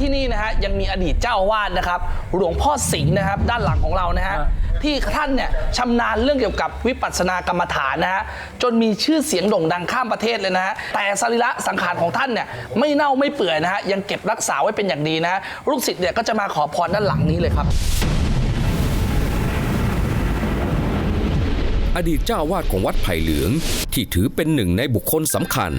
ที่นี่นะฮะยังมีอดีตเจ้าอาวาสนะครับ หลวงพ่อสิงห์นะครับ ด้านหลังของเรานะฮะที่ท่านเนี่ยชำนาญเรื่องเกี่ยวกับวิปัสสนากรรมฐานนะฮะจนมีชื่อเสียงโด่งดังข้ามประเทศเลยนะฮะแต่สรีระสังขารของท่านเนี่ยไม่เน่าไม่เปื่อยนะฮะยังเก็บรักษาไว้เป็นอย่างดีนะฮะลูกศิษย์เนี่ยก็จะมาขอพรด้านหลังนี้เลยครับ อดีตเจ้าอาวาดของวัดไผ่เหลือง ที่ถือเป็นหนึ่งในบุคคลสำคัญ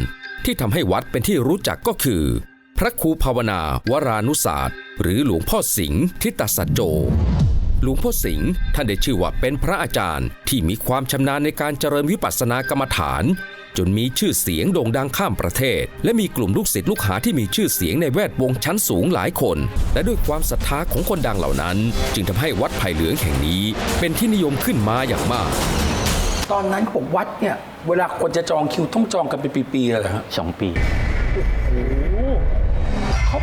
ที่ทำให้วัดเป็นที่รู้จักก็คือพ ระครูภาวนาวรานุศาสตร์ หรือหลวงพ่อสิงห์ทิตสัจโจ หลวงพ่อสิงห์ท่านได้ชื่อว่าเป็นพระอาจารย์ ที่มีความชำนาญในการเจริญวิปัสสนากรรมฐาน จนมีชื่อเสียงโด่งดังข้ามประเทศ และมีกลุ่มลูกศิษย์ลูกหาที่มีชื่อเสียงในแวดวงชั้นสูงหลายคน และด้วยความศรัทธาของคนดังเหล่านั้น จึงทำให้วัดไผ่เหลืองแห่งนี้ เป็นที่นิยมขึ้นมาอย่างมาก ตอนนั้นเขาบอกวัดเนี่ยเวลาคนจะจองคิวต้องจองกันเป็นปีๆเลยเหรอฮะสองปีเขา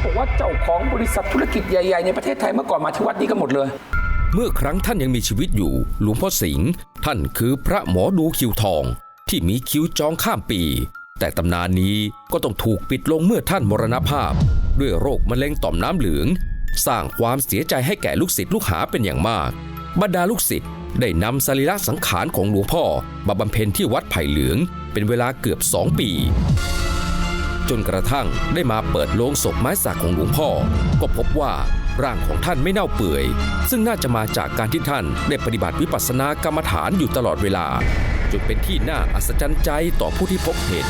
บอกว่าเจ้าของบริษัทธุรกิจใหญ่ ๆ ในประเทศไทยเมื่อก่อนมาที่วัดนี้กันหมดเลย เมื่อครั้งท่านยังมีชีวิตอยู่ หลวงพ่อสิงห์ท่านคือพระหมอดูคิวทอง ที่มีคิวจองข้ามปี แต่ตำนานนี้ก็ต้องถูกปิดลงเมื่อท่านมรณภาพ ด้วยโรคมะเร็งต่อมน้ำเหลือง สร้างความเสียใจให้แก่ลูกศิษย์ลูกหาเป็นอย่างมาก บรรดาลูกศิษย์ได้นำสรีระสังขารของหลวงพ่อมาบำเพ็ญที่วัดไผ่เหลือง เป็นเวลาเกือบสองปี จนกระทั่งได้มาเปิดโลงศพไม้สักของหลวงพ่อ ก็พบว่าร่างของท่านไม่เน่าเปื่อย ซึ่งน่าจะมาจากการที่ท่านได้ปฏิบัติวิปัสสนากรรมฐานอยู่ตลอดเวลาจนเป็นที่น่าอัศจรรย์ใจต่อผู้ที่พบเห็น